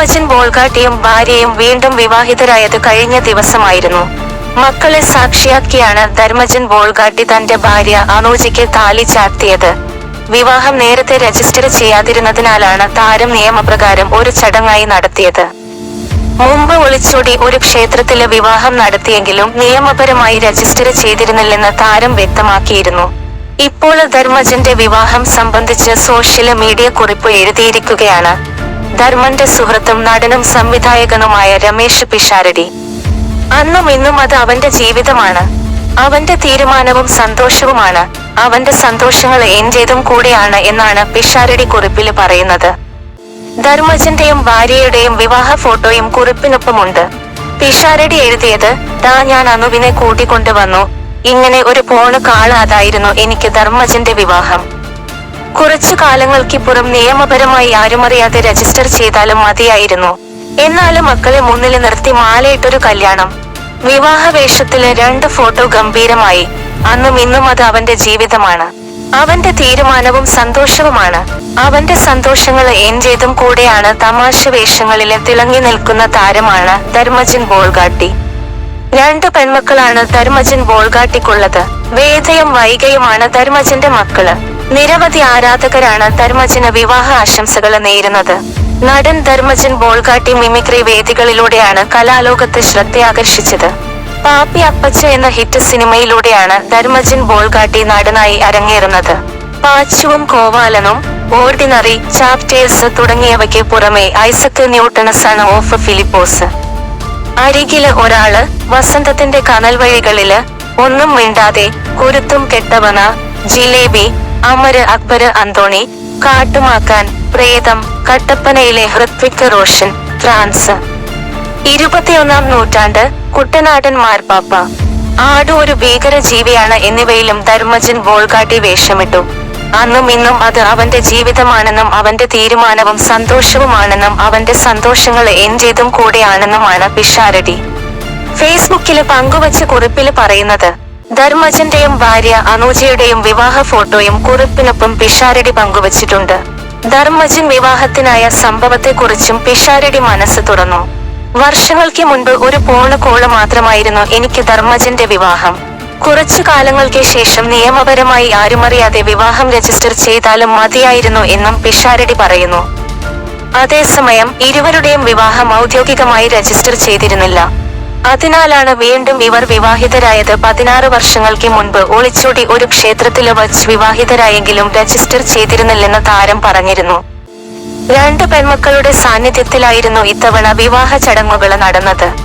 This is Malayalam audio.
ധർമ്മജൻ ബോൾഗാട്ടിയും ഭാര്യയും വീണ്ടും വിവാഹിതരായത് കഴിഞ്ഞ ദിവസമായിരുന്നു. മക്കളെ സാക്ഷിയാക്കിയാണ് ധർമ്മജൻ ബോൾഗാട്ടി തന്റെ ഭാര്യ അനൂജയ്ക്ക് താലി ചാർത്തിയത്. വിവാഹം നേരത്തെ രജിസ്റ്റർ ചെയ്യാതിരുന്നതിനാലാണ് താരം നിയമപ്രകാരം ഒരു ചടങ്ങായി നടത്തിയത്. മുമ്പ് ഒളിച്ചോടി ഒരു ക്ഷേത്രത്തിലെ വിവാഹം നടത്തിയെങ്കിലും നിയമപരമായി രജിസ്റ്റർ ചെയ്തിരുന്നില്ലെന്ന് താരം വ്യക്തമാക്കിയിരുന്നു. ഇപ്പോൾ ധർമ്മജന്റെ വിവാഹം സംബന്ധിച്ച് സോഷ്യൽ മീഡിയ കുറിപ്പ് എഴുതിയിരിക്കുകയാണ്. ധർമ്മന്റെ സുഹൃത്തും നടനും സംവിധായകനുമായ രമേശ് പിഷാരടി. അന്നും ഇന്നും അത് അവന്റെ ജീവിതമാണ്. അവന്റെ തീരുമാനവും സന്തോഷവുമാണ്. അവന്റെ സന്തോഷങ്ങൾ എന്റേതും കൂടെയാണ് എന്നാണ് പിഷാരടി കുറിപ്പിൽ പറയുന്നത്. ധർമ്മജന്റെയും ഭാര്യയുടെയും വിവാഹ ഫോട്ടോയും കുറിപ്പിനൊപ്പമുണ്ട്. പിഷാരടി എഴുതിയത് ദാ ഞാൻ അനുവിനെ കൂട്ടിക്കൊണ്ടുവന്നു. ഇങ്ങനെ ഒരു പോണ് കാണാതായിരുന്നു എനിക്ക് ധർമ്മജന്റെ വിവാഹം. കുറച്ചു കാലങ്ങൾക്കിപ്പുറം നിയമപരമായി ആരുമറിയാതെ രജിസ്റ്റർ ചെയ്താലും മതിയായിരുന്നു. എന്നാലും മക്കളെ മുന്നിൽ നിർത്തി മാലയിട്ടൊരു കല്യാണം. വിവാഹ വേഷത്തിലെ രണ്ട് ഫോട്ടോ ഗംഭീരമായി. അന്നും ഇന്നും അത് അവന്റെ ജീവിതമാണ്. അവന്റെ തീരുമാനവും സന്തോഷവുമാണ്. അവന്റെ സന്തോഷങ്ങൾ എന്റേതും കൂടെയാണ് തമാശ വേഷങ്ങളിലെ തിളങ്ങി നിൽക്കുന്ന താരമാണ് ധർമ്മജൻ ബോൾഗാട്ടി. രണ്ട് പെൺമക്കളാണ് ധർമ്മജൻ ബോൾഗാട്ടിക്കുള്ളത്. വേദയും വൈകയുമാണ് ധർമ്മജന്റെ മക്കൾ. നിരവധി ആരാധകരാണ് ധർമ്മജന് വിവാഹ ആശംസകൾ നേരുന്നത്. നടൻ ധർമ്മജൻ ബോൾഗാട്ടി മിമിക്രി വേദികളിലൂടെയാണ് കലാലോകത്ത് ശ്രദ്ധയാകർഷിച്ചത്. പാപ്പി അപ്പച്ച എന്ന ഹിറ്റ് സിനിമയിലൂടെയാണ് ധർമ്മജൻ ബോൾഗാട്ടി നടനായി അരങ്ങേറുന്നത്. പാച്ചുവും കോവാലനും ഓർഡിനറി ചാപ്റ്റേഴ്സ് തുടങ്ങിയവയ്ക്ക് പുറമെ Isaac Newton son of Philipose. അരികിൽ ഒരാൾ വസന്തത്തിന്റെ കനൽ വഴികളിൽ ഒന്നും മിണ്ടാതെ കുരുത്തും കെട്ടവന ജിലേബി അമര് അക്ബര് അന്തോണി കാട്ടുമാക്കാൻ പ്രേതം കട്ടപ്പനയിലെ ഹൃത്വിക് റോഷൻ ഫ്രാൻസ്. ഇരുപത്തിയൊന്നാം നൂറ്റാണ്ട് കുട്ടനാടൻ മാർപ്പാപ്പ. ആടു ഒരു ഭീകര ജീവിയാണ് എന്നിവയിലും ധർമ്മജൻ ബോൾഗാട്ടി വേഷമിട്ടു. അന്നും ഇന്നും അത് അവന്റെ ജീവിതമാണെന്നും അവന്റെ തീരുമാനവും സന്തോഷവുമാണെന്നും അവന്റെ സന്തോഷങ്ങൾ എന്റേതും കൂടെയാണെന്നുമാണ് പിഷാരടി. ഫേസ്ബുക്കിൽ പങ്കുവച്ച കുറിപ്പിൽ പറയുന്നത് ധർമ്മജന്റെയും ഭാര്യ അനൂജയുടെയും വിവാഹ ഫോട്ടോയും കുറിപ്പിനൊപ്പം പിഷാരടി പങ്കുവച്ചിട്ടുണ്ട്. ധർമ്മജൻ വിവാഹത്തിനായ സംഭവത്തെക്കുറിച്ചും പിഷാരടി മനസ്സ് തുറന്നു. വർഷങ്ങൾക്ക് മുൻപ് ഒരു പോണ് കോൾ മാത്രമായിരുന്നു എനിക്ക് ധർമ്മജന്റെ വിവാഹം. കുറച്ചു കാലങ്ങൾക്ക് ശേഷം നിയമപരമായി ആരുമറിയാതെ വിവാഹം രജിസ്റ്റർ ചെയ്താലും മതിയായിരുന്നു എന്നും പിഷാരടി പറയുന്നു. അതേസമയം ഇരുവരുടെയും വിവാഹം ഔദ്യോഗികമായി രജിസ്റ്റർ ചെയ്തിരുന്നില്ല. അതിനാലാണ് വീണ്ടും ഇവർ വിവാഹിതരായത്. പതിനാറ് വർഷങ്ങൾക്ക് മുൻപ് ഒളിച്ചോടി ഒരു ക്ഷേത്രത്തിൽ വച്ച് വിവാഹിതരായെങ്കിലും രജിസ്റ്റർ ചെയ്തിരുന്നില്ലെന്ന് താരം പറഞ്ഞിരുന്നു. രണ്ട് പെൺമക്കളുടെ സാന്നിധ്യത്തിലായിരുന്നു ഇത്തവണ വിവാഹ ചടങ്ങുകൾ നടന്നത്.